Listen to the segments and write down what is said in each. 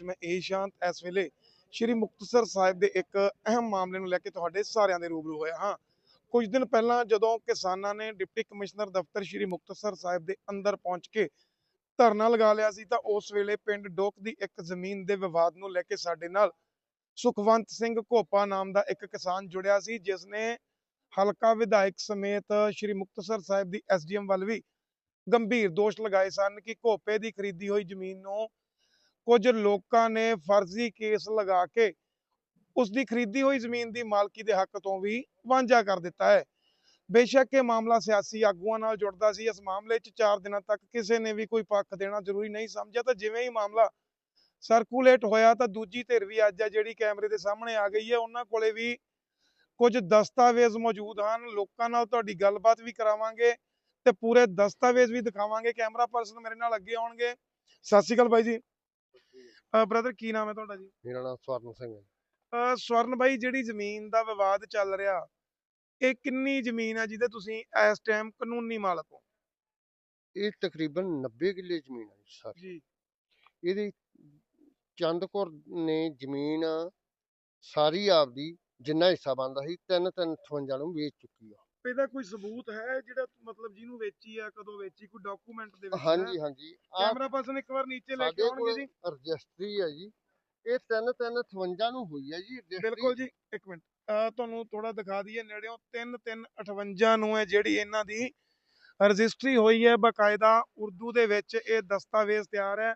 ਮੈਂ ਇਹ ਸ਼ਾਂਤ ਇਸ ਵੇਲੇ ਸ਼੍ਰੀ ਮੁਕਤਸਰ ਸਾਹਿਬ ਦੇ ਇੱਕ ਅਹਿਮ ਮਾਮਲੇ ਨੂੰ ਲੈ ਕੇ ਤੁਹਾਡੇ ਸਾਰਿਆਂ ਦੇ ਰੂਬਰੂ ਹੋਇਆ ਹਾਂ। ਕੁਝ ਦਿਨ ਪਹਿਲਾਂ ਜਦੋਂ ਕਿਸਾਨਾਂ ਨੇ ਡਿਪਟੀ ਕਮਿਸ਼ਨਰ ਦਫ਼ਤਰ ਸ਼੍ਰੀ ਮੁਕਤਸਰ ਸਾਹਿਬ ਦੇ ਅੰਦਰ ਪਹੁੰਚ ਕੇ ਧਰਨਾ ਲਗਾ ਲਿਆ ਸੀ ਤਾਂ ਉਸ ਵੇਲੇ ਪਿੰਡ ਡੋਕ ਦੀ ਇੱਕ ਜ਼ਮੀਨ ਦੇ ਵਿਵਾਦ ਨੂੰ ਲੈ ਕੇ ਸਾਡੇ ਨਾਲ ਸੁਖਵੰਤ ਸਿੰਘ ਘੋਪਾ ਨਾਮ ਦਾ ਇੱਕ ਕਿਸਾਨ ਜੁੜਿਆ ਸੀ, ਜਿਸ ਨੇ ਹਲਕਾ ਵਿਧਾਇਕ ਸਮੇਤ ਸ਼੍ਰੀ ਮੁਕਤਸਰ ਸਾਹਿਬ ਦੀ ਐਸਡੀਐਮ ਵੱਲ ਵੀ ਗੰਭੀਰ ਦੋਸ਼ ਲਗਾਏ ਸਨ ਕਿ ਘੋਪੇ ਦੀ ਖਰੀਦੀ ਹੋਈ ਜ਼ਮੀਨ ਨੂੰ ਕੁਝ ਲੋਕਾਂ ਨੇ ਫਰਜ਼ੀ ਕੇਸ ਲਗਾ ਕੇ ਉਸ ਦੀ ਖਰੀਦੀ ਹੋਈ ਜ਼ਮੀਨ ਦੀ ਮਾਲਕੀ ਦੇ ਹੱਕ ਤੋਂ ਵੀ ਵਾਂਝਾ ਕਰ ਦਿੱਤਾ ਹੈ। ਬੇਸ਼ੱਕ ਇਹ ਮਾਮਲਾ ਸਿਆਸੀ ਆਗੂਆਂ ਨਾਲ ਜੁੜਦਾ ਸੀ। ਇਸ ਮਾਮਲੇ 'ਚ 4 ਦਿਨਾਂ ਤੱਕ ਕਿਸੇ ਨੇ ਵੀ ਕੋਈ ਪੱਖ ਦੇਣਾ ਜ਼ਰੂਰੀ ਨਹੀਂ ਸਮਝਿਆ। ਤਾਂ ਜਿਵੇਂ ਹੀ ਮਾਮਲਾ ਸਰਕੂਲੇਟ ਹੋਇਆ ਤਾਂ ਦੂਜੀ ਧਿਰ ਵੀ ਅੱਜ ਆ ਜਿਹੜੀ ਕੈਮਰੇ ਦੇ ਸਾਹਮਣੇ ਆ ਗਈ ਹੈ। ਉਹਨਾਂ ਕੋਲੇ ਵੀ ਕੁਝ ਦਸਤਾਵੇਜ਼ ਮੌਜੂਦ ਹਨ। ਲੋਕਾਂ ਨਾਲ ਤੁਹਾਡੀ ਗੱਲਬਾਤ ਵੀ ਕਰਾਵਾਂਗੇ ਤੇ ਪੂਰੇ ਦਸਤਾਵੇਜ਼ ਵੀ ਦਿਖਾਵਾਂਗੇ। ਕੈਮਰਾ ਪਰਸਨ ਮੇਰੇ ਨਾਲ ਅੱਗੇ ਆਉਣਗੇ। ਸਤਿ ਸ਼੍ਰੀ ਅਕਾਲ ਬਾਈ ਜੀ। ਬ੍ਰਦਰ ਕੀ ਨਾਮ ਹੈ ਤੁਹਾਡਾ ਜੀ? ਮੇਰਾ ਨਾਮ ਸਵਰਨ ਸਿੰਘ ਹੈ। ਅਹ ਸਵਰਨ ਬਾਈ ਜਿਹੜੀ ਜ਼ਮੀਨ ਦਾ ਵਿਵਾਦ ਚੱਲ ਰਿਹਾ ਇਹ ਕਿੰਨੀ ਜ਼ਮੀਨ ਹੈ ਜਿਹਦੇ ਤੁਸੀਂ ਇਸ ਟਾਈਮ ਕਾਨੂੰਨੀ ਮਾਲਕ ਹੋ? ਇਹ ਤਕਰੀਬਨ 90 ਕਿੱਲੇ ਜ਼ਮੀਨ ਹੈ ਸਾਰੀ। ਜੀ। ਇਹਦੀ ਚੰਦਕੌਰ ਨੇ ਜ਼ਮੀਨ ਸਾਰੀ ਆਪਦੀ ਜਿੰਨਾ ਹਿੱਸਾ ਬਣਦਾ ਸੀ ਤਿੰਨ ਤਿੰਨ 58 ਨੂੰ ਵੇਚ ਚੁੱਕੀ ਆ। ਇਹਦਾ ਕੋਈ ਸਬੂਤ ਹੈ ਜਿਹੜਾ ਮਤਲਬ ਜਿਹਨੂੰ ਵੇਚੀ ਆ ਕਦੋਂ ਵੇਚੀ ਕੋਈ ਡਾਕੂਮੈਂਟ ਦੇ ਵਿੱਚ ਹਾਂਜੀ ਹਾਂਜੀ। ਕੈਮਰਾ ਪਰਸਨ ਇੱਕ ਵਾਰ ਨੀਚੇ ਲੈ ਕੇ ਆਉਣਗੇ ਜੀ। ਰਜਿਸਟਰੀ ਹੈ ਜੀ। ਇਹ ਤਿੰਨ ਤਿੰਨ 58 ਨੂੰ ਹੋਈ ਹੈ ਜੀ। ਬਿਲਕੁਲ ਜੀ ਇੱਕ ਮਿੰਟ। ਤੁਹਾਨੂੰ ਥੋੜਾ ਦਿਖਾ ਦਈਏ ਨੇੜਿਓਂ 3358 ਨੂੰ ਹੈ ਜਿਹੜੀ ਇਹਨਾਂ ਦੀ ਰਜਿਸਟਰੀ ਹੋਈ ਹੈ ਬਕਾਇਦਾ ਉਰਦੂ ਦੇ ਵਿੱਚ। ਇਹ ਦਸਤਾਵੇਜ਼ ਤਿਆਰ ਹੈ।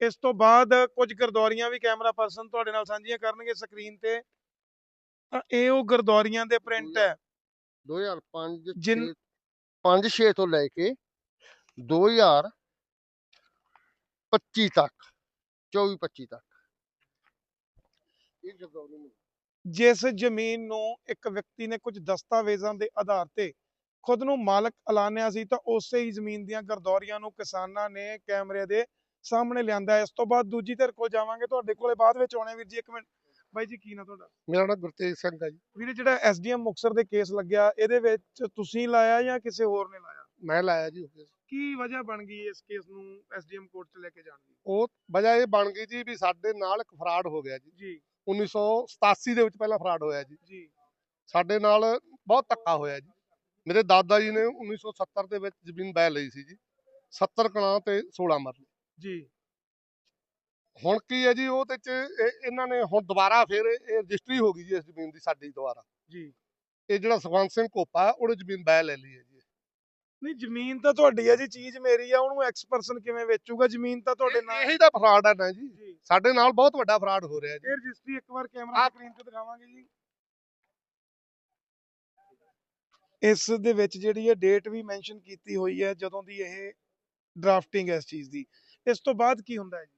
ਇਸ ਤੋਂ ਬਾਅਦ ਕੁਝ ਗਰਦੌਰੀਆਂ ਵੀ ਕੈਮਰਾ ਪਰਸਨ ਤੁਹਾਡੇ ਨਾਲ ਸਾਂਝੀਆਂ ਕਰਨਗੇ ਸਕਰੀਨ ਤੇ। ਤਾਂ ਇਹ ਉਹ ਗਰਦੌਰੀਆਂ ਦੇ ਪ੍ਰਿੰਟ ਹੈ। 2005 ਜਿਨ- 5 6 ਤੋਂ ਲੈ ਕੇ 2025 ਤੱਕ 24 25 ਤੱਕ। ਇਹ ਗਰਦੌਰੀ ਨੂੰ ਜਿਸ ਜ਼ਮੀਨ ਨੂੰ ਇੱਕ ਵਿਅਕਤੀ ਨੇ ਕੁਝ ਦਸਤਾਵੇਜ਼ਾਂ ਦੇ ਆਧਾਰ ਤੇ ਖੁਦ ਨੂੰ ਮਾਲਕ ਐਲਾਨਿਆ ਸੀ ਤਾਂ ਉਸੇ ਹੀ ਜ਼ਮੀਨ ਦੀਆਂ ਗਰਦੌਰੀਆਂ ਨੂੰ ਕਿਸਾਨਾਂ ਨੇ ਕੈਮਰੇ ਦੇ ਸਾਹਮਣੇ ਲਿਆਂਦਾ। ਇਸ ਤੋਂ ਬਾਅਦ ਦੂਜੀ ਧਿਰ ਕੋਲ ਜਾਵਾਂਗੇ। ਤੁਹਾਡੇ ਕੋਲੇ ਬਾਅਦ ਵਿੱਚ ਆਉਣੇ ਵੀਰ ਜੀ ਇੱਕ ਮਿੰਟ। ਬਾਈ ਜੀ ਕੀ ਨਾ ਤੁਹਾਡਾ? ਮੇਰਾ ਨਾਮ ਗੁਰਤੇਜ ਸਿੰਘ ਹੈ ਜੀ। ਵੀਰੇ ਜਿਹੜਾ ਐਸਡੀਐਮ ਮੁਕਸਰ ਦੇ ਕੇਸ ਲੱਗਿਆ ਇਹਦੇ ਵਿੱਚ ਤੁਸੀਂ ਲਾਇਆ ਜਾਂ ਕਿਸੇ ਹੋਰ ਨੇ ਲਾਇਆ? ਮੈਂ ਲਾਇਆ ਜੀ ਉਹ ਕੀ ਵਜ੍ਹਾ ਬਣ ਗਈ ਇਸ ਕੇਸ ਨੂੰ ਐਸਡੀਐਮ ਕੋਰਟ 'ਚ ਲੈ ਕੇ ਜਾਣ ਦੀ? ਉਹ ਵਜ੍ਹਾ ਇਹ ਬਣ ਗਈ ਜੀ ਵੀ ਸਾਡੇ ਨਾਲ ਇੱਕ ਫਰਾਡ ਹੋ ਗਿਆ ਜੀ। ਜੀ। 1987 ਦੇ ਵਿੱਚ ਪਹਿਲਾਂ ਫਰਾਡ ਹੋਇਆ ਜੀ। ਜੀ। ਸਾਡੇ ਨਾਲ ਬਹੁਤ ਧੱਕਾ ਹੋਇਆ ਜੀ। ਮੇਰੇ ਦਾਦਾ ਜੀ ਨੇ 1970 ਦੇ ਵਿੱਚ ਜ਼ਮੀਨ ਬੈ ਲਈ ਸੀ ਜੀ। 70 ਕਣਾ ਤੇ 16 ਮਰਲੇ। ਜੀ। ਹੁਣ ਕੀ ਹੈ ਜੀ ਉਹ ਤੇ ਚ ਇਹ- ਇਹਨਾਂ ਨੇ ਹੁਣ ਦੁਬਾਰਾ ਫਿਰ ਇਹ ਰਜਿਸਟਰੀ ਹੋ ਗਈ ਜੀ ਇਸ ਜ਼ਮੀਨ ਦੀ ਸਾਡੀ ਦੁਬਾਰਾ ਜੀ। ਇਹ ਜਿਹੜਾ ਸੁਖਵੰਤ ਸਿੰਘ ਕੋਪਾ ਉਹਨੇ ਜ਼ਮੀਨ ਬੈ ਲੈ ਲਈ ਹੈ ਜੀ। ਨਹੀਂ ਜ਼ਮੀਨ ਤਾਂ ਤੁਹਾਡੀ ਹੈ ਜੀ ਚੀਜ਼ ਮੇਰੀ ਆ ਉਹਨੂੰ ਐਕਸ ਪਰਸਨ ਕਿਵੇਂ ਵੇਚੂਗਾ? ਜ਼ਮੀਨ ਤਾਂ ਤੁਹਾਡੇ ਇਹ- ਨਾਲ ਇਹੀ ਤਾਂ ਫਰਾਡ ਹੈ ਨਾ ਜੀ। ਜੀ। ਸਾਡੇ ਨਾਲ ਬਹੁਤ ਵੱਡਾ ਫਰਾਡ ਹੋ ਰਿਹਾ ਜੀ। ਇਹ ਰਜਿਸਟਰੀ ਇੱਕ ਵਾਰ ਕੈਮਰਾ ਆਹ- ਸਕਰੀਨ ਤੇ ਦਿਖਾਵਾਂਗੇ ਜੀ। ਇਸ ਦੇ ਵਿੱਚ ਜਿਹੜੀ ਹੈ ਡੇਟ ਵੀ ਮੈਂਸ਼ਨ ਕੀਤੀ ਹੋਈ ਹੈ ਜਦੋਂ ਦੀ ਇਹ ਡਰਾਫਟਿੰਗ ਹੈ ਇਸ ਚੀਜ਼ ਦੀ। ਇਸ ਤੋਂ ਬਾਅਦ ਕੀ ਹੁੰਦਾ ਹੈ ਜੀ?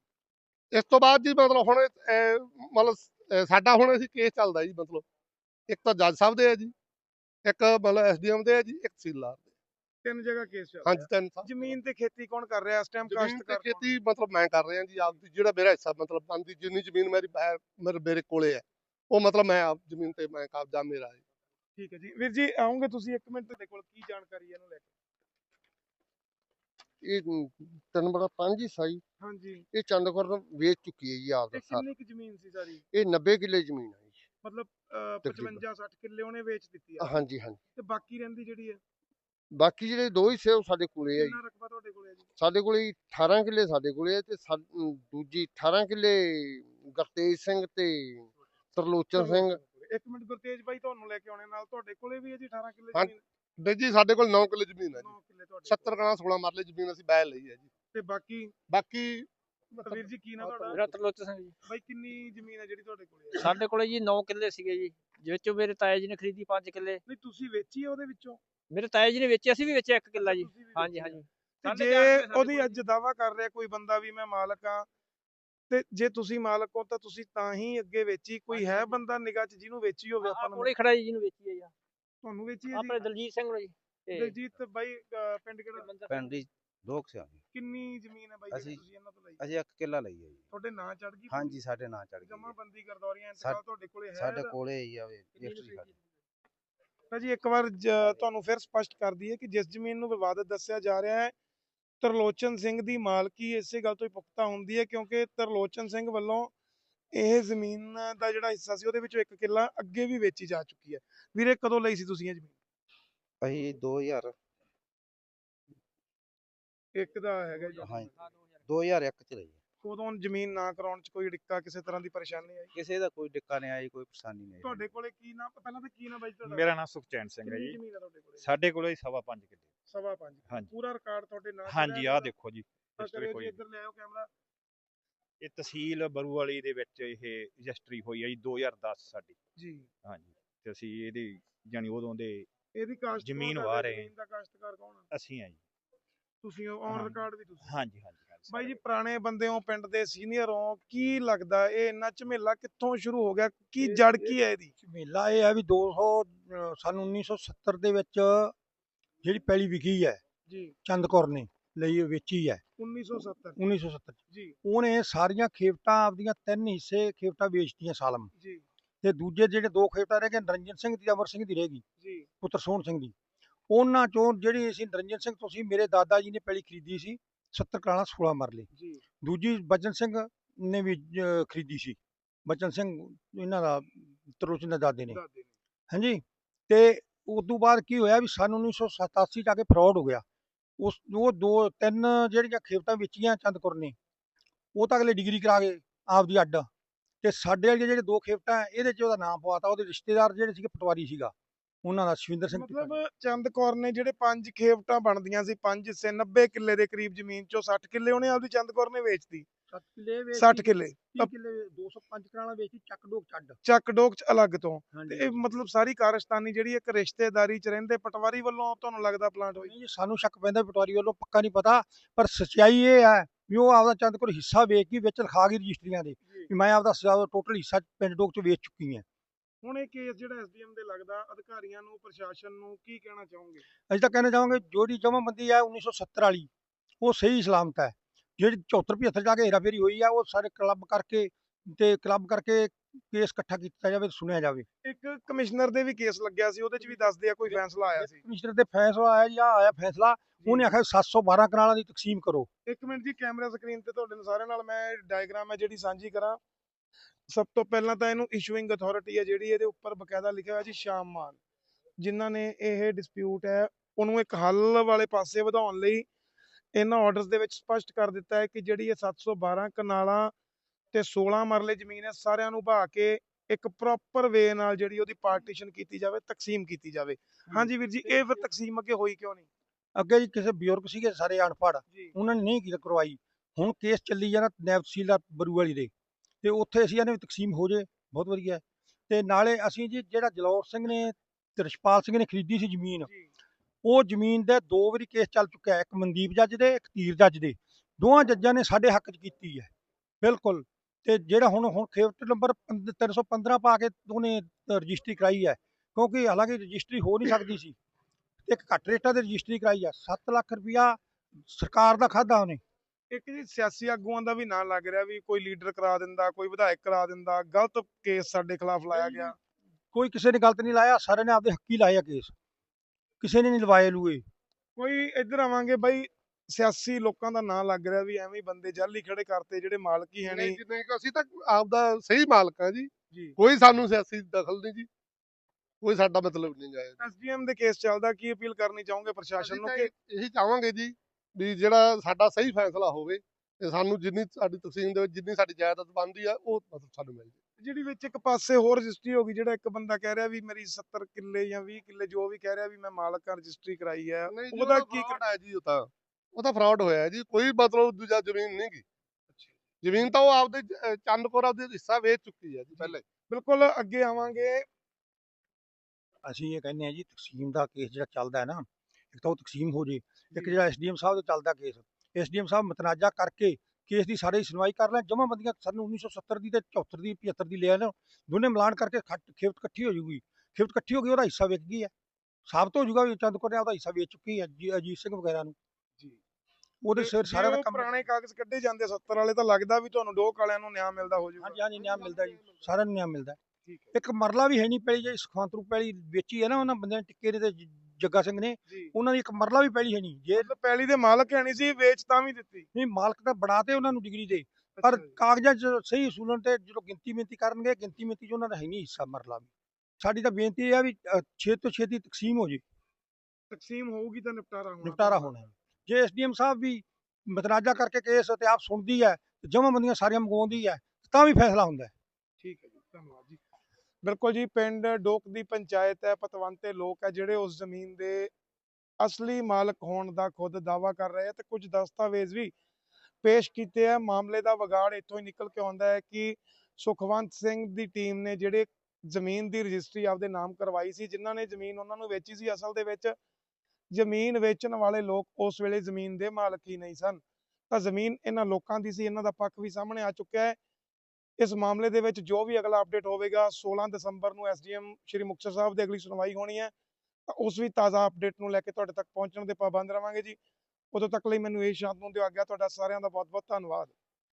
ਇਸ ਤੋਂ ਬਾਅਦ ਜੀ ਮਤਲਬ ਹੁਣ ਇਹ, ਮਤਲਬ ਸਾਡਾ ਹੁਣ ਅਸੀਂ ਕੇਸ ਚੱਲਦਾ ਜੀ ਮਤਲਬ। ਇੱਕ ਤਾਂ ਜੱਜ ਸਾਹਿਬ ਦੇ ਆ ਜੀ ਇੱਕ ਮਤਲਬ ਐਸਡੀਐਮ ਦੇ ਆ ਜੀ ਇੱਕ ਦੇ ਤਿੰਨ ਜਗ੍ਹਾ ਕੇਸ ਚੱਲ ਹਾਂਜੀ ਤਿੰਨ ਸਾਹਿਬ ਜ਼ਮੀਨ ਤੇ ਖੇਤੀ ਕੌਣ ਕਰ ਰਿਹਾ ਇਸ ਟਾਈਮ ਜ਼ਮੀਨ ਤੇ ਕਰ ਖੇਤੀ ਮਤਲਬ ਮੈਂ ਕਰ ਰਿਹਾ ਜੀ ਆਪ ਦੀ ਜਿਹੜਾ ਮੇਰਾ ਹਿੱਸਾ ਮਤਲਬ ਬੰਦੀ ਜਿੰਨੀ ਜ਼ਮੀਨ ਮੇਰੀ ਬੈ- ਮੇਰੇ ਮੇਰੇ ਕੋਲੇ ਹੈ ਉਹ ਮਤਲਬ ਮੈਂ ਆਪ ਜ਼ਮੀਨ ਤੇ ਮੈਂ ਕਬਜ਼ਾ ਮੇਰਾ ਹੈ। ਠੀਕ ਹੈ ਜੀ। ਵੀਰ ਜੀ ਆਉਂਗੇ ਤੁਸੀਂ ਇੱਕ ਮਿੰਟ ਦੇ ਕੋਲ ਕੀ ਜਾਣਕਾਰੀ ਹੈ ਇਹਨੂੰ ਲੈ ਕੇ? ਇਹ ਤਿੰਨ ਬੜਾ ਪੰਜ ਹਿੱਸਾ ਜੀ। ਹਾਂਜੀ। ਇਹ ਚੰਦਕੌਰ ਨੂੰ ਵੇਚ ਚੁੱਕੀ ਹੈ ਜੀ ਆਪ ਦਾ ਇਹ ਸਾਰਾ। ਕਿੰਨੀ ਕੁ ਜ਼ਮੀਨ ਸੀ ਸਾਰੀ? ਇਹ 90 ਕਿੱਲੇ ਜ਼ਮੀਨ ਹੈ ਜੀ। ਮਤਲਬ ਅਹ, ਤਕਰੀਬਨ। 55 60 ਕਿੱਲੇ ਉਹਨੇ ਵੇਚ ਦਿੱਤੀ ਆ। ਹਾਂਜੀ ਹਾਂਜੀ। ਤੇ ਬਾਕੀ ਰਹਿੰਦੀ ਜਿਹੜੀ ਹੈ? ਬਾਕੀ ਜਿਹੜੇ ਦੋ ਹਿੱਸੇ ਉਹ ਸਾਡੇ ਕੋਲੇ ਹੈ ਜੀ। ਕਿੰਨਾ ਰਕਬਾ ਤੁਹਾਡੇ ਕੋਲ ਹੈ ਜੀ? ਸਾਡੇ ਕੋਲੇ 18 ਕਿੱਲੇ ਸਾਡੇ ਕੋਲੇ ਹੈ ਤੇ ਦੂਜੀ 18 ਕਿੱਲੇ ਗੁਰਤੇਜ ਸਿੰਘ ਤੇ ਤਰਲੋਚਨ ਸਿੰਘ। ਇੱਕ ਮਿੰਟ ਗੁਰਤੇਜ ਬਾਈ ਤੁਹਾਨੂੰ ਲੈ ਕੇ ਆਉਣੇ ਨਾਲ। ਤੁਹਾਡੇ ਕੋਲੇ ਵੀ ਹੈ ਜੀ 18 ਕਿੱਲੇ ਹਾਂ, ਜ਼ਮੀਨ? ਨਹੀਂ ਜੀ ਸਾਡੇ ਕੋਲ 9 ਕਿੱਲੇ ਜ਼ਮੀਨ ਹੈ ਜੀ। 9 ਕਿੱਲੇ ਤੁਹਾਡੇ 70 ਕਣਾ 16 ਮਰਲੇ ਜ਼ਮੀਨ ਅਸੀਂ ਬੈ ਲਈ ਹੈ ਜੀ। ਤੇ ਬਾਕੀ ਬਾਕੀ ਵੀਰ ਜੀ ਕੀ ਨਾ ਤੁਹਾਡਾ? ਮੇਰਾ ਤਰਲੋਚਨ ਸਿੰਘ ਜੀ। ਬਾਈ ਕਿੰਨੀ ਜ਼ਮੀਨ ਹੈ ਜਿਹੜੀ ਤੁਹਾਡੇ ਕੋਲੇ ਹੈ? ਸਾਡੇ ਕੋਲੇ ਜੀ 9 ਕਿੱਲੇ ਸੀਗੇ ਜੀ। ਵਿੱਚੋਂ ਮੇਰੇ ਤਾਏ ਜੀ ਨੇ ਖਰੀਦੀ 5 ਕਿੱਲੇ। ਨਹੀਂ ਤੁਸੀਂ ਵੇਚੀ ਹੈ ਉਹਦੇ ਵਿੱਚੋਂ? ਮੇਰੇ ਤਾਏ ਜੀ ਨੇ ਵੇਚਿਆ ਅਸੀਂ ਵੀ ਵੇਚਿਆ 1 ਕਿੱਲਾ ਜੀ। ਹਾਂਜੀ। ਹਾਂਜੀ। ਜੇ ਉਹਦੀ ਅੱਜ ਦਾਵਾ ਕਰ ਰਿਹਾ ਕੋਈ ਬੰਦਾ ਵੀ ਮੈਂ ਮਾਲਕ ਆ ਤੇ ਜੇ ਤੁਸੀਂ ਮਾਲਕ ਹੋ ਤਾਂ ਤੁਸੀਂ ਤਾਂ ਹੀ ਅੱਗੇ ਵੇਚੀ। ਕੋਈ ਹੈ। ਬੰਦਾ ਨਿਗਾਹ 'ਚ ਜਿਹਨੂੰ ਵੇਚੀ ਹੋਵੇ ਆਪਾਂ ਨੂੰ? ਕੋਲੇ ਖੜਾ ਜੀ ਜਿਹਨੂੰ ਵੇਚੀ ਹੈ ਜੀ। ਤੁਹਾਨੂੰ ਵੇਚੀ ਹੈ ਆਪਣੇ ਜੀ ਦਲਜੀਤ ਸਿੰਘ ਨੂੰ ਜੀ। ਦਲਜੀਤ ਬਾਈ ਅਹ, ਪਿੰਡ ਕਿਹੜਾ? ਪਿੰਡ ਦੀ ਦੋ ਕੁ ਸਿਆਣੀ। ਕਿੰਨੀ ਜ਼ਮੀਨ ਹੈ ਬਾਈ ਜਿਹੜੀ ਅਸੀਂ- ਤੁਸੀਂ ਇਹਨਾਂ ਤੋਂ ਲਈ? ਅਸੀਂ ਇੱਕ ਕਿੱਲਾ ਲਈ ਹੈ ਜੀ। ਤੁਹਾਡੇ ਨਾਂ ਚੜ ਗਈ ਹਾਂਜੀ ਸਾਡੇ ਨਾਂ ਚੜ ਗਈ ਜਮਾ ਹੈ। ਬੰਦੀ ਗਰਦੌਰੀਆਂ ਸਾ- ਇੰਤਕਾਲ ਤੁਹਾਡੇ ਕੋਲੇ ਹੈ ਸਾਡੇ ਇਹਦਾ? ਕੋਲੇ ਹੀ ਆਵੇ ਰਜਿਸਟਰੀ ਸਾਡੀ। ਤਾਂ ਜੀ ਇੱਕ ਵਾਰ ਜ- ਤੁਹਾਨੂੰ ਫਿਰ ਸਪਸ਼ਟ ਕਰ ਦਈਏ ਕਿ ਜਿਸ ਜ਼ਮੀਨ ਨੂੰ ਵਿਵਾਦਤ ਦੱਸਿਆ ਜਾ ਰਿਹਾ ਹੈ ਤਰਲੋਚਨ ਸਿੰਘ ਦੀ ਮਾਲਕੀ ਇਸੇ ਗੱਲ ਤੋਂ ਹੀ ਪੁਖਤਾ ਹੁੰਦੀ ਹੈ ਕਿਉਂਕਿ ਤਰਲੋਚਨ ਸਿੰਘ ਵੱਲੋਂ ਇਹ ਜ਼ਮੀਨ ਦਾ ਜਿਹੜਾ ਹਿੱਸਾ ਸੀ ਉਹਦੇ ਵਿੱਚੋਂ ਇੱਕ ਕਿੱਲਾ ਅੱਗੇ ਵੀ ਵੇਚੀ ਜਾ ਚੁੱਕੀ ਹੈ। ਵੀਰੇ ਕਦੋਂ ਲਈ ਸੀ ਤੁਸੀਂ ਇਹ ਜ਼ਮੀਨ? ਅਸੀਂ 2000 ਇੱਕ ਦਾ ਹੈਗਾ ਜੀ। ਹਾਂ 2001 ਚ ਲਈ ਉਦੋਂ ਜ਼ਮੀਨ ਨਾ ਕਰਾਉਣ ਚ ਕੋਈ ਡਿੱਕਾ ਕਿਸੇ ਤਰ੍ਹਾਂ ਦੀ ਪਰੇਸ਼ਾਨੀ ਆਈ? ਕਿਸੇ ਦਾ ਕੋਈ ਡਿੱਕਾ ਨਹੀਂ ਆਈ ਕੋਈ ਪਰੇਸ਼ਾਨੀ ਨਹੀਂ ਆਈ। ਤੁਹਾਡੇ ਕੋਲੇ ਕੀ ਨਾਮ ਪਹਿਲਾਂ ਤਾਂ ਕੀ ਨਾਮ ਬਾਈ ਤੁਹਾਡਾ? ਮੇਰਾ ਨਾਮ ਸੁਖਚੈਨ ਸਿੰਘ ਹੈ ਕਿੰਨੀ ਜੀ। ਜ਼ਮੀਨ ਹੈ ਤੁਹਾਡੇ ਕੋਲੇ? ਸਾਡੇ ਕੋਲੇ ਸਵਾ ਪੰਜ ਕਿੱਲੇ। ਸਵਾ ਪੰਜ। ਹਾਂਜੀ। ਪੂਰਾ ਰਿਕਾਰਡ ਤੁਹਾਡੇ ਨਾਲ ਹਾਂਜੀ ਆਹ ਦੇਖੋ ਜੀ ਜੀ ਹੋਈ ਇੱਧਰ ਲੈ ਆਓ ਕੈਮਰਾ ਇਹ ਤਹਿਸੀਲ ਬਰੂਵਾਲੀ ਦੇ ਵਿੱਚ ਇਹ ਰਜਿਸਟਰੀ ਹੋਈ ਹੈ ਜੀ 2010 ਸਾਡੀ। ਜੀ। ਹਾਂਜੀ ਤੇ ਅਸੀਂ ਇਹਦੀ ਜਾਨੀ ਉਦੋਂ ਦੇ ਇਹਦੀ ਕਾਸ਼ਤ ਜ਼ਮੀਨ ਵਾਹ ਰਹੇ ਜ਼ਮੀਨ ਦਾ ਕਾਸ਼ਤਕਾਰ ਕੌਣ ਆ ਅਸੀਂ ਆ ਜੀ। ਤੁਸੀਂ ਔਨ। ਰਿਕਾਰਡ ਵੀ ਤੁਸੀਂ ਹਾਂਜੀ ਹਾਂਜੀ ਬਾਈ ਜੀ ਪੁਰਾਣੇ ਬੰਦੇ ਹੋ ਪਿੰਡ ਦੇ ਸੀਨੀਅਰ ਹੋ ਕੀ ਲੱਗਦਾ ਇਹ ਇੰਨਾ ਝਮੇਲਾ ਕਿੱਥੋਂ ਸ਼ੁਰੂ ਹੋ ਗਿਆ? ਕੀ ਜੜ ਕੀ ਹੈ ਇਹਦੀ? ਝਮੇਲਾ ਇਹ ਹੈ ਵੀ 200 ਅਹ ਸਨ 1970 ਦੇ ਵਿੱਚ ਜਿਹੜੀ ਪੈਲੀ ਵਿਕੀ ਹੈ ਜੀ। ਚੰਦ ਕੌਰ ਨੇ ਲਈ ਵੇਚੀ ਹੈ। 1970 1970 ਚ ਜੀ। ਉਹਨੇ ਸਾਰੀਆਂ ਖੇਪਟਾਂ ਆਪਦੀਆਂ ਤਿੰਨ ਹਿੱਸੇ ਖੇਪਟਾਂ ਵੇਚਤੀਆਂ ਸਾਲਮ। ਜੀ। ਤੇ ਦੂਜੇ ਜਿਹੜੇ ਦੋ ਖੇਪਟਾਂ ਰਹਿ ਗਏ ਨਰਿੰਜਨ ਸਿੰਘ ਦੀ ਅਮਰ ਸਿੰਘ ਦੀ ਰਹਿ ਗਈ ਜੀ। ਪੁੱਤਰ ਸੋਹਣ ਸਿੰਘ ਦੀ। ਉਹਨਾਂ ਚੋਂ ਜਿਹੜੀ ਅਸੀਂ ਨਰਿੰਜਨ ਸਿੰਘ ਤੋਂ ਸੀ ਮੇਰੇ ਦਾਦਾ ਜੀ ਨੇ ਪੈਲੀ ਖਰੀਦੀ ਸੀ 70 ਕਰਾਣਾ 16 ਮਰਲੇ ਜੀ। ਦੂਜੀ ਬਚਨ ਸਿੰਘ ਨੇ ਵੀ ਖਰੀਦੀ ਸੀ। ਬਚਨ ਸਿੰਘ ਇਹਨਾਂ ਦਾ ਤਰੋਚਨ ਦੇ ਦਾਦੇ ਨੇ। ਹਾਂਜੀ? ਤੇ ਉਸ ਤੋਂ ਬਾਅਦ ਕੀ ਹੋਇਆ ਵੀ ਸਨ 1987 ਚ ਆ ਕੇ ਫਰਾਡ ਹੋ ਗਿਆ। ਉਸ ਉਹ ਦੋ ਤਿੰਨ ਜਿਹੜੀਆਂ ਖੇਪਟਾਂ ਵੇਚੀਆਂ ਚੰਦਕੁਰ ਨੇ ਉਹ ਤਾਂ ਅਗਲੇ ਡਿਗਰੀ ਕਰਾ ਗਏ ਆਪਦੀ ਅੱਡ। ਤੇ ਸਾਡੇ ਵਾਲੇ ਜਿਹੜੇ ਦੋ ਖੇਪਟਾਂ ਇਹਦੇ ਚ ਉਹਦਾ ਨਾਮ ਪਵਾਤਾ ਉਹਦੇ ਰਿਸ਼ਤੇਦਾਰ ਜਿਹੜੇ ਸੀਗੇ ਪਟਵਾਰੀ ਸੀਗਾ ਉਹਨਾਂ ਦਾ ਸ਼ਵਿੰਦਰ ਸਿੰਘ ਮਤਲਬ। ਚੰਦ ਕੌਰ ਨੇ ਜਿਹੜੇ ਪੰਜ ਖੇਵਟਾਂ ਬਣਦੀਆਂ ਸੀ ਪੰਜ ਹਿੱਸੇ 90 ਕਿੱਲੇ ਦੇ ਕਰੀਬ ਜ਼ਮੀਨ ਚੋਂ 60 ਕਿੱਲੇ ਉਹਨੇ ਆਪਦੀ ਚੰਦ ਕੌਰ ਨੇ ਵੇਚਤੀ। ਸੱਤ ਕਿੱਲੇ 60 ਕਿੱਲੇ 30 ਕਿੱਲੇ 205 ਕਰਾਣਾ ਵੇਚੀ ਚੱਕ ਡੋਕ ਛੱਡ ਚੱਕ ਡੋਕ ਚ ਅਲੱਗ ਤੋਂ। ਤੇ ਮਤਲਬ ਸਾਰੀ ਕਾਰਸਤਾਨੀ ਜਿਹੜੀ ਇੱਕ ਰਿਸ਼ਤੇਦਾਰੀ ਚ ਰਹਿੰਦੇ ਪਟਵਾਰੀ ਵੱਲੋਂ ਤੁਹਾਨੂੰ ਲੱਗਦਾ ਪਲਾਂਟ ਹੋਈ? ਨਹੀਂ ਸਾਨੂੰ ਸ਼ੱਕ ਪੈਂਦਾ ਪਟਵਾਰੀ ਵੱਲੋਂ ਪੱਕਾ ਨਹੀਂ ਪਤਾ ਪਰ ਸੱਚਾਈ ਇਹ ਹੈ ਵੀ ਉਹ ਆਪਦਾ ਚੰਦ ਕੋਲ ਹਿੱਸਾ ਵੇਚ ਕੇ ਵਿੱਚ ਲਿਖਾ ਗਈ ਰਜਿਸਟਰੀਆਂ ਦੇ। ਵੀ ਮੈਂ ਆਪਦਾ ਟੋਟਲ ਹਿੱਸਾ ਪਿੰਡ ਡੋਕ ਚ ਵੇਚ ਚੁੱਕੀ ਹਾਂ। ਹੁਣ ਇਹ ਕੇਸ ਜਿਹੜਾ ਐਸਡੀਐਮ ਦੇ ਲੱਗਦਾ ਅਧਿਕਾਰੀਆਂ ਨੂੰ ਪ੍ਰਸ਼ਾਸਨ ਨੂੰ ਕੀ ਕਹਿਣਾ ਚਾਹੋਗੇ? ਅਸੀਂ ਤਾਂ ਕਹਿਣਾ ਚਾਹਾਂਗੇ ਜਿਹੜੀ ਜਮਾਬੰਦੀ ਹੈ 1970 ਵਾਲੀ ਉਹ ਸਹੀ ਸਲਾਮਤ ਹੈ। ਜਿਹੜੀ 74 75 ਜਾ ਕੇ ਹੇਰਾਫੇਰੀ ਹੋਈ ਆ ਉਹ ਸਾਰੇ ਕਲੱਬ ਕਰਕੇ ਤੇ ਕਲੱਬ ਕਰਕੇ ਕੇਸ ਇਕੱਠਾ ਕੀਤਾ ਜਾਵੇ ਤੇ ਸੁਣਿਆ ਜਾਵੇ। ਇੱਕ ਕਮਿਸ਼ਨਰ ਦੇ ਵੀ ਕੇਸ ਲੱਗਿਆ ਸੀ ਉਹਦੇ ਚ ਵੀ ਦੱਸਦੇ ਆ ਕੋਈ ਫੈਸਲਾ ਆਇਆ ਸੀ। ਕਮਿਸ਼ਨਰ ਦੇ ਫੈਸਲਾ ਆਇਆ ਜੀ ਆਇਆ ਫੈਸਲਾ ਉਹਨੇ ਆਖਿਆ 712 ਕਨਾਲਾਂ ਦੀ ਤਕਸੀਮ ਕਰੋ। ਇੱਕ ਮਿੰਟ ਜੀ ਕੈਮਰਾ ਸਕਰੀਨ ਤੇ ਤੁਹਾਡੇ ਸਾਰਿਆਂ ਨਾਲ ਮੈਂ ਡਾਇਗਰਾਮ ਹੈ ਜਿਹੜੀ ਸਾਂਝੀ ਕਰਾਂ। ਸਭ ਤੋਂ ਪਹਿਲਾਂ ਤਾਂ ਇਹਨੂੰ ਇਸ਼ੂਇੰਗ ਅਥਾਰਟੀ ਹੈ ਜਿਹੜੀ ਇਹਦੇ ਉੱਪਰ ਬਕਾਇਦਾ ਲਿਖਿਆ ਹੋਇਆ ਜੀ ਸ਼ਾਮ ਮਾਨ। ਜਿਨ੍ਹਾਂ ਨੇ ਇਹ ਡਿਸਪਿਊਟ ਹੈ ਉਹਨੂੰ ਇੱਕ ਹੱਲ ਵਾਲੇ ਪਾਸੇ ਵਧਾਉਣ ਲਈ ਇਹਨਾਂ ਆਰਡਰਸ ਦੇ ਵਿੱਚ ਸਪਸ਼ਟ ਕਰ ਦਿੱਤਾ ਹੈ ਕਿ ਜਿਹੜੀ ਇਹ 712 ਕਨਾਲਾਂ ਤੇ 16 ਮਰਲੇ ਜ਼ਮੀਨ ਹੈ ਸਾਰਿਆਂ ਨੂੰ ਬਹਾ ਕੇ ਇੱਕ ਪ੍ਰੋਪਰ ਵੇ ਨਾਲ ਜਿਹੜੀ ਉਹਦੀ ਪਾਰਟੀਸ਼ਨ ਕੀਤੀ ਜਾਵੇ ਤਕਸੀਮ ਕੀਤੀ ਜਾਵੇ। ਹਾਂਜੀ ਵੀਰ ਜੀ ਇਹ ਫਿਰ ਤਕਸੀਮ ਅੱਗੇ ਹੋਈ ਕਿਉਂ ਨਹੀਂ? ਅੱਗੇ ਜੀ ਕਿਸੇ ਬਜ਼ੁਰਗ ਸੀਗੇ ਸਾਰੇ ਅਨਪੜ੍ਹ ਜੀ। ਉਹਨਾਂ ਨੇ ਨਹੀਂ ਕੀਤਾ ਕਰਵਾਈ। ਹੁਣ ਕੇਸ ਚੱਲੀ ਜਾਣਾ ਨਾਇਬ ਤਹਿਸੀਲਦਾਰ ਬਰੂਵਾਲੀ ਦੇ। ਤੇ ਉੱਥੇ ਅਸੀਂ ਇਹਨੇ ਤਕਸੀਮ ਹੋ ਜੇ ਬਹੁਤ ਵਧੀਆ। ਤੇ ਨਾਲੇ ਅਸੀਂ ਜੀ ਜਿਹੜਾ ਜਲੌਰ ਸਿੰਘ ਨੇ ਤੇ ਰਛਪਾਲ ਸਿੰਘ ਨੇ ਖਰੀਦੀ ਸੀ ਜ਼ਮੀਨ ਉਹ ਜ਼ਮੀਨ ਦੇ ਦੋ ਵਾਰੀ ਕੇਸ ਚੱਲ ਚੁੱਕਿਆ ਹੈ, ਇੱਕ ਮਨਦੀਪ ਜੱਜ ਦੇ ਇੱਕ ਧੀਰ ਜੱਜ ਦੇ। ਦੋਵਾਂ ਜੱਜਾਂ ਨੇ ਸਾਡੇ ਹੱਕ 'ਚ ਕੀਤੀ ਹੈ। ਬਿਲਕੁਲ। ਤੇ ਜਿਹੜਾ ਹੁਣ ਹੁਣ ਖੇਵਟ ਨੰਬਰ 315 ਪਾ ਕੇ ਉਹਨੇ ਰਜਿਸਟਰੀ ਕਰਾਈ ਹੈ ਕਿਉਂਕਿ ਹਾਲਾਂਕਿ ਰਜਿਸਟਰੀ ਹੋ ਨਹੀਂ ਸਕਦੀ ਸੀ ਇੱਕ ਘੱਟ ਰੇਟਾਂ ਤੇ ਰਜਿਸਟਰੀ ਕਰਾਈ ਆ 7 ਲੱਖ ਰੁਪਇਆ ਸਰਕਾਰ ਦਾ ਖਾਦਾ ਉਹਨੇ। ਇੱਕ ਜੀ ਸਿਆਸੀ ਆਗੂਆਂ ਦਾ ਵੀ ਨਾਂ ਲੱਗ ਰਿਹਾ ਵੀ ਕੋਈ ਲੀਡਰ ਕਰਾ ਦਿੰਦਾ ਕੋਈ ਵਿਧਾਇਕ ਕਰਾ ਦਿੰਦਾ ਗਲਤ ਕੇਸ ਸਾਡੇ ਖਿਲਾਫ ਲਾਇਆ ਗਿਆ। ਕੋਈ ਕਿਸੇ ਨੇ ਗਲਤ ਨਹੀਂ ਲਾਇਆ ਸਾਰਿਆਂ ਨੇ ਆਪਦੇ ਹੱਕੀ ਲਾਇਆ ਕੇਸ। ਕਿਸੇ ਨੇ ਨਹੀਂ ਲਵਾਏ ਲੂਏ। ਕੋਈ ਇੱਧਰ ਆਵਾਂਗੇ ਬਾਈ ਸਿਆਸੀ ਲੋਕਾਂ ਦਾ ਨਾਂ ਲੱਗ ਰਿਹਾ ਵੀ ਐਵੇਂ ਹੀ ਬੰਦੇ ਜਾਲੀ ਖੜੇ ਕਰਤੇ ਜਿਹੜੇ ਮਾਲਕ ਹੀ ਹੈ ਨਹੀਂ ਅਸੀਂ ਤਾਂ ਆਪਦਾ ਸਹੀ ਮਾਲਕ ਆ ਜੀ। ਕੋਈ ਸਾਨੂੰ ਸਿਆਸੀ ਦਖਲ ਨਹੀਂ ਜੀ। ਕੋਈ ਸਾਡਾ ਮਤਲਬ ਨਹੀਂ ਜਾਇਆ ਐਸਡੀਐਮ ਦੇ ਕੇਸ ਚੱਲਦਾ ਕੀ ਅਪੀਲ ਕਰਨੀ ਚਾਹੋਗੇ ਪ੍ਰਸ਼ਾਸਨ ਨੂੰ ਕਿ ਇਹ- ਚਾਹਾਂਗੇ ਜੀ ਵੀ ਜਿਹੜਾ ਸਾਡਾ ਸਹੀ ਫੈਸਲਾ ਹੋਵੇ ਤੇ ਸਾਨੂੰ ਜਿੰਨੀ ਸਾਡੀ ਤਕਸੀਮ ਦੇ ਵਿੱਚ ਜਿੰਨੀ ਸਾਡੀ ਜਾਇਦਾਦ ਬਣਦੀ ਆ ਉਹ ਮਤਲਬ ਸਾਨੂੰ ਮਿਲ ਜੇ। ਜਿਹੜੀ ਵਿੱਚ ਇੱਕ ਪਾਸੇ ਹੋਰ ਰਜਿਸਟਰੀ ਹੋ ਗਈ ਜਿਹੜਾ ਇੱਕ ਬੰਦਾ ਕਹਿ ਰਿਹਾ ਵੀ ਮੇਰੀ 70 ਕਿੱਲੇ ਜਾਂ 20 ਕਿੱਲੇ ਜੋ ਵੀ ਕਹਿ ਰਿਹਾ ਵੀ ਮੈਂ ਮਾਲਕ ਆ ਰਜਿਸਟਰੀ ਕਰਾਈ ਜੀ, ਉਹਦਾ ਉਹ ਕੀ ਹੈ ਜੀ ਉਹ ਤਾਂ। ਉਹ ਤਾਂ ਫਰਾਡ ਹੋਇਆ ਜੀ ਕੋਈ ਮਤਲਬ ਦੂਜਾ ਜ਼ਮੀਨ ਨਹੀਂ ਗੀ। ਜ਼ਮੀਨ ਤਾਂ ਉਹ ਆਪਦੇ ਚੰਦਪੁਰ ਆਪਦੇ ਹਿੱਸਾ ਵੇਚ ਚੁੱਕੀ ਹੈ ਜੀ ਪਹਿਲੇ। ਬਿਲਕੁਲ ਅੱਗੇ ਆਵਾਂਗੇ। ਅਸੀਂ ਇਹ ਕਹਿੰਦੇ ਆ ਜੀ ਤਕਸੀਮ ਦਾ ਕੇਸ ਜਿਹੜਾ ਚੱਲਦਾ ਹੈ ਨਾ ਇੱਕ ਤਾਂ ਉਹ ਤਕਸੀਮ ਹੋ ਜੇ ਇੱਕ ਜਿਹੜਾ ਐਸਡੀਐਮ ਸਾਹਿਬ ਦਾ ਚੱਲਦਾ ਕੇਸ। ਐਸਡੀਐਮ ਸਾਹਿਬ ਮਤਨਾਜਾ ਕਰਕੇ ਕੇਸ ਦੀ ਸਾਰੀ ਸੁਣਵਾਈ ਕਰ ਲੈਣ ਜਮ੍ਹਾਂ ਬੰਦੀਆਂ ਸਾਨੂੰ 1970 ਦੀ ਤੇ 74 ਦੀ 75 ਦੀ ਲੈ ਲੈਣ ਦੋਨੇ ਮਿਲਾਨ ਕਰਕੇ ਖਿਫਤ ਇਕੱਠੀ ਹੋ ਜੂਗੀ। ਖਿਫਤ ਇਕੱਠੀ ਹੋ ਗਈ ਉਹਦਾ ਹਿੱਸਾ ਵਿਕ ਗਈ ਹੈ। ਸਾਬਤ ਹੋ ਜੂਗਾ ਵੀ ਚੰਦਕੌਰ ਨੇ ਉਹਦਾ ਹਿੱਸਾ ਵੇਚ ਚੁੱਕੀ ਹੈ ਅਜੀਤ ਸਿੰਘ ਵਗੈਰਾ ਨੂੰ। ਉਹਦੇ ਸਿਰ ਜੇ ਸਾਰਿਆਂ ਦਾ ਕੰਮ ਪੁਰਾਣੇ ਕਾਗਜ਼ ਕੱਢੇ ਜਾਂਦੇ 70 ਵਾਲੇ ਤਾਂ ਲੱਗਦਾ ਵੀ ਤੁਹਾਨੂੰ ਡੋਕ ਵਾਲਿਆਂ ਨੂੰ ਨਿਆਂ ਮਿਲਦਾ ਹੋ ਜਾਊਗਾ। ਹਾਂਜੀ ਹਾਂਜੀ ਨਿਆਂ ਮਿਲਦਾ ਜੀ। ਸਾਰਿਆਂ ਨੂੰ ਨਿਆਂ ਮਿਲਦਾ। ਹੈ। ਇੱਕ ਮਰਲਾ ਵੀ ਹੈ ਨਹੀਂ ਪੈਲੀ ਜਿਹੜੀ ਸੁਖਵੰਤ ਰੂ ਪੈਲੀ ਵੇਚੀ ਹੈ ਨਾ ਉਹਨਾਂ ਬੰਦਿਆਂ ਨੇ ਟਿੱਕੇ ਨੇ ਤੇ ਜੱਗਾ ਸਿੰਘ ਨੇ ਉਹਨਾਂ ਦੀ ਇੱਕ ਮਰਲਾ ਵੀ ਪਹਿਲੀ ਹੈ ਨਹੀਂ। ਜੇ ਪਹਿਲੀ ਦੇ ਮਾਲਕ ਹੈ ਨਹੀਂ ਸੀ ਵੇਚ ਤਾਂ ਵੀ ਦਿੱਤੀ। ਨਹੀਂ ਮਾਲਕ ਤਾਂ ਬਣਾਤੇ ਉਹਨਾਂ ਨੂੰ ਡਿਗਰੀ ਦੇ ਪਰ। ਕਾਗਜ਼ਾਂ 'ਚ ਸਹੀ ਅਸੂਲਨ ਤੇ ਜਦੋਂ ਗਿਣਤੀ ਮਿੰਤੀ ਕਰਨਗੇ ਗਿਣਤੀ ਮਿੰਤੀ 'ਚ ਉਹਨਾਂ ਦਾ ਹੈ ਨਹੀਂ ਹਿੱਸਾ ਮਰਲਾ ਵੀ। ਸਾਡੀ ਤਾਂ ਬੇਨਤੀ ਇਹ ਆ ਵੀ ਛੇਤੀ ਤੋਂ ਛੇਤੀ ਤਕਸੀਮ ਹੋ ਜੇ। ਤਕਸੀਮ ਹੋਊਗੀ ਤਾਂ ਨਿਪਟਾਰਾ ਹੋਣਾ ਨਿਪਟਾਰਾ ਹੋਣਾ ਹੈ। ਜੇ ਐਸਡੀਐਮ ਸਾਹਿਬ ਵੀ ਮਤਨਾਜਾ ਕਰਕੇ ਕੇਸ ਤੇ ਆਪ ਸੁਣਦੀ ਹੈ ਤੇ ਸਾਰੀਆਂ ਮੰਗਵਾਉਂਦੀ ਹੈ, ਤਾਂ ਵੀ ਫੈਸਲਾ ਹੁੰਦਾ ਠੀਕ ਹੈ ਜੀ, ਧੰਨਵਾਦ ਜੀ। ਬਿਲਕੁਲ ਜੀ, ਪਿੰਡ ਡੋਕ ਦੀ ਪੰਚਾਇਤ ਹੈ, ਪਤਵੰਤੇ ਲੋਕ ਹੈ, ਜਿਹੜੇ ਉਸ ਜ਼ਮੀਨ ਦੇ ਅਸਲੀ ਮਾਲਕ ਹੋਣ ਦਾ ਖੁਦ ਦਾਵਾ ਕਰ ਰਹੇ ਆ ਤੇ ਕੁਝ ਦਸਤਾਵੇਜ਼ ਵੀ ਪੇਸ਼ ਕੀਤੇ ਆ ਮਾਮਲੇ ਦਾ ਵਿਗਾੜ ਇੱਥੋਂ ਹੀ ਨਿਕਲ ਕੇ ਆਉਂਦਾ ਹੈ ਕਿ ਸੁਖਵੰਤ ਸਿੰਘ ਦੀ ਟੀਮ ਨੇ ਜਿਹੜੇ ਜ਼ਮੀਨ ਦੀ ਰਜਿਸਟਰੀ ਆਪਦੇ ਨਾਮ ਕਰਵਾਈ ਸੀ, ਜਿਨ੍ਹਾਂ ਨੇ ਜ਼ਮੀਨ ਉਹਨਾਂ ਨੂੰ ਵੇਚੀ ਸੀ, ਅਸਲ ਦੇ ਵਿੱਚ ਜ਼ਮੀਨ ਵੇਚਣ ਵਾਲੇ ਲੋਕ ਉਸ ਵੇਲੇ ਜ਼ਮੀਨ ਦੇ ਮਾਲਕ ਹੀ ਨਹੀਂ ਸਨ। ਤਾਂ ਜ਼ਮੀਨ ਇਹਨਾਂ ਲੋਕਾਂ ਦੀ ਸੀ, ਇਹਨਾਂ ਦਾ ਪੱਖ ਵੀ ਸਾਹਮਣੇ ਆ ਚੁੱਕਿਆ ਹੈ। ਇਸ ਮਾਮਲੇ ਦੇ ਵਿੱਚ ਜੋ ਵੀ ਅਗਲਾ ਅਪਡੇਟ ਹੋਵੇਗਾ 16 ਦਸੰਬਰ ਨੂੰ ਐਸਡੀਐਮ ਸ਼੍ਰੀ ਮੁਕਤਸਰ ਸਾਹਿਬ ਦੇ ਅਗਲੀ ਸੁਣਵਾਈ ਹੋਣੀ ਹੈ। ਤਾਂ ਉਸ ਵੀ ਤਾਜ਼ਾ ਅਪਡੇਟ ਨੂੰ ਲੈ ਕੇ ਤੁਹਾਡੇ ਤੱਕ ਪਹੁੰਚਣ ਦੇ ਪਾਬੰਦ ਰਵਾਂਗੇ ਜੀ। ਉਦੋਂ ਤੱਕ ਲਈ ਮੈਨੂੰ ਇਹ ਸ਼ਾਂਤ ਨੂੰ ਦਿਓ। ਆਗਿਆ ਤੁਹਾਡਾ ਸਾਰਿਆਂ ਦਾ ਬਹੁਤ ਬਹੁਤ ਧੰਨਵਾਦ।